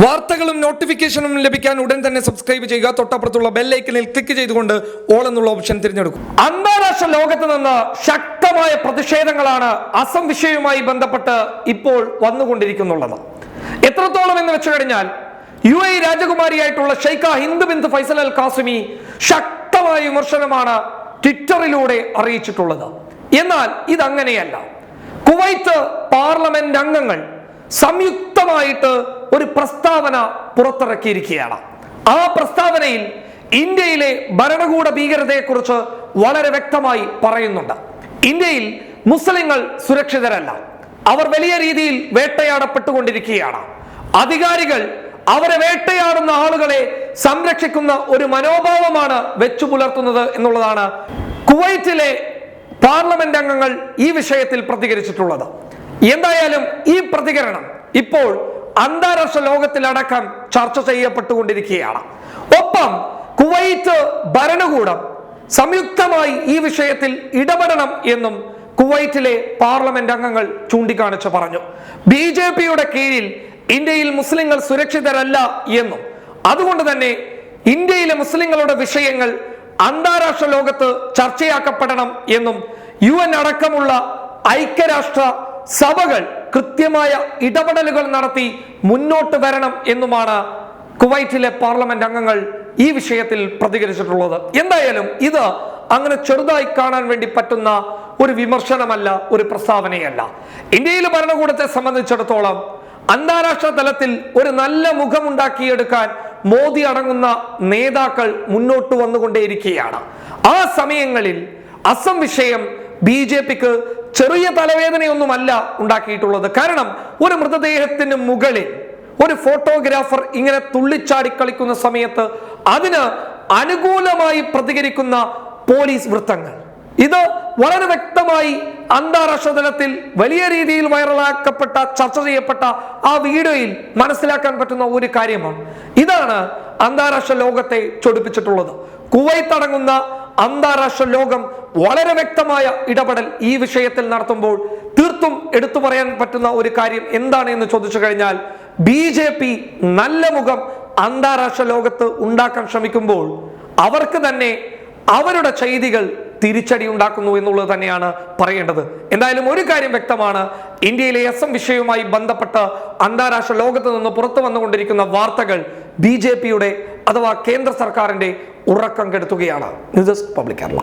വാർത്തകളും നോട്ടിഫിക്കേഷനും ലഭിക്കാൻ ഉടൻ തന്നെ സബ്സ്ക്രൈബ് ചെയ്യുക. തൊട്ടപ്പുറത്തുള്ള ബെല്ലൈക്കനിൽ ക്ലിക്ക് ചെയ്തുകൊണ്ട് ഓൾ എന്നുള്ള ഓപ്ഷൻ തിരഞ്ഞെടുക്കും. അന്താരാഷ്ട്ര ലോകത്ത് നിന്ന് ശക്തമായ പ്രതിഷേധങ്ങളാണ് അസം വിഷയവുമായി ബന്ധപ്പെട്ട് ഇപ്പോൾ വന്നുകൊണ്ടിരിക്കുന്നുള്ളത്. എത്രത്തോളം എന്ന് വെച്ചു കഴിഞ്ഞാൽ U A രാജകുമാരിയായിട്ടുള്ള Sheikha Hind bint Faisal Al Qasimi ശക്തമായ വിമർശനമാണ് ട്വിറ്ററിലൂടെ അറിയിച്ചിട്ടുള്ളത്. എന്നാൽ ഇതങ്ങനെയല്ല. കുവൈത്ത് പാർലമെന്റ് അംഗങ്ങൾ സംയുക്തമായിട്ട് ഒരു പ്രസ്താവന പുറത്തിറക്കിയിരിക്കുകയാണ്. ആ പ്രസ്താവനയിൽ ഇന്ത്യയിലെ ഭരണകൂട ഭീകരതയെക്കുറിച്ച് വളരെ വ്യക്തമായി പറയുന്നുണ്ട്. ഇന്ത്യയിൽ മുസ്ലിങ്ങൾ സുരക്ഷിതരല്ല. അവർ വലിയ രീതിയിൽ വേട്ടയാടപ്പെട്ടുകൊണ്ടിരിക്കുകയാണ്. അധികാരികൾ അവരെ വേട്ടയാടുന്ന ആളുകളെ സംരക്ഷിക്കുന്ന ഒരു മനോഭാവമാണ് വെച്ചു പുലർത്തുന്നത് എന്നുള്ളതാണ് കുവൈറ്റിലെ പാർലമെന്റ് അംഗങ്ങൾ ഈ വിഷയത്തിൽ പ്രതികരിച്ചിട്ടുള്ളത്. എന്തായാലും ഈ പ്രതികരണം ഇപ്പോൾ അന്താരാഷ്ട്ര ലോകത്തിലടക്കം ചർച്ച ചെയ്യപ്പെട്ടുകൊണ്ടിരിക്കുകയാണ്. ഒപ്പം കുവൈറ്റ് ഭരണകൂടം സംയുക്തമായി ഈ വിഷയത്തിൽ ഇടപെടണം എന്നും കുവൈറ്റിലെ പാർലമെന്റ് അംഗങ്ങൾ ചൂണ്ടിക്കാണിച്ചു പറഞ്ഞു. ബി ജെ പിയുടെ കീഴിൽ ഇന്ത്യയിൽ മുസ്ലിങ്ങൾ സുരക്ഷിതരല്ല എന്നും അതുകൊണ്ട് തന്നെ ഇന്ത്യയിലെ മുസ്ലിങ്ങളുടെ വിഷയങ്ങൾ അന്താരാഷ്ട്ര ലോകത്ത് ചർച്ചയാക്കപ്പെടണം എന്നും യു അടക്കമുള്ള ഐക്യരാഷ്ട്ര സഭകൾ കൃത്യമായ ഇടപെടലുകൾ നടത്തി മുന്നോട്ട് വരണം എന്നുമാണ് കുവൈറ്റിലെ പാർലമെന്റ് അംഗങ്ങൾ ഈ വിഷയത്തിൽ പ്രതികരിച്ചിട്ടുള്ളത്. എന്തായാലും ഇത് അങ്ങനെ ചെറുതായി കാണാൻ വേണ്ടി പറ്റുന്ന ഒരു വിമർശനമല്ല ഒരു പ്രസ്താവനയല്ല. ഇന്ത്യയിലെ ഭരണകൂടത്തെ സംബന്ധിച്ചിടത്തോളം അന്താരാഷ്ട്ര തലത്തിൽ ഒരു നല്ല മുഖമുണ്ടാക്കിയെടുക്കാൻ മോദി അടങ്ങുന്ന നേതാക്കൾ മുന്നോട്ട് വന്നുകൊണ്ടേയിരിക്കുകയാണ്. ആ സമയങ്ങളിൽ അസം വിഷയം ബി ജെ പിക്ക് ചെറിയ തലവേദനയൊന്നുമല്ല ഉണ്ടാക്കിയിട്ടുള്ളത്. കാരണം ഒരു മൃതദേഹത്തിന് മുകളിൽ ഒരു ഫോട്ടോഗ്രാഫർ ഇങ്ങനെ തുള്ളിച്ചാടി കളിക്കുന്ന സമയത്ത് അതിന് അനുകൂലമായി പ്രതികരിക്കുന്ന പോലീസ് വൃത്തങ്ങൾ. ഇത് വളരെ വ്യക്തമായി അന്താരാഷ്ട്ര തലത്തിൽ വലിയ രീതിയിൽ വൈറലാക്കപ്പെട്ട ചർച്ച ചെയ്യപ്പെട്ട ആ വീഡിയോയിൽ മനസ്സിലാക്കാൻ പറ്റുന്ന ഒരു കാര്യമാണ്. ഇതാണ് അന്താരാഷ്ട്ര ലോകത്തെ ചൊടിപ്പിച്ചിട്ടുള്ളത്. കുവൈത്ത് അടങ്ങുന്ന അന്താരാഷ്ട്ര ലോകം വളരെ വ്യക്തമായ ഇടപെടൽ ഈ വിഷയത്തിൽ നടത്തുമ്പോൾ തീർത്തും എടുത്തു പറയാൻ പറ്റുന്ന ഒരു കാര്യം എന്താണ് എന്ന് ചോദിച്ചു കഴിഞ്ഞാൽ ബി ജെ പി നല്ല മുഖം അന്താരാഷ്ട്ര ലോകത്ത് ഉണ്ടാക്കാൻ ശ്രമിക്കുമ്പോൾ അവർക്ക് തന്നെ അവരുടെ ചെയ്തികൾ തിരിച്ചടി ഉണ്ടാക്കുന്നു എന്നുള്ളത് തന്നെയാണ് പറയേണ്ടത്. എന്തായാലും ഒരു കാര്യം വ്യക്തമാണ്. ഇന്ത്യയിലെ എസ് എം വിഷയവുമായി ബന്ധപ്പെട്ട് അന്താരാഷ്ട്ര ലോകത്ത് നിന്ന് പുറത്തു വന്നുകൊണ്ടിരിക്കുന്ന വാർത്തകൾ ബി ജെ പിയുടെ അഥവാ കേന്ദ്ര സർക്കാരിന്റെ ഉറക്കം കെടുത്തുകയാണ്. News public Kerala.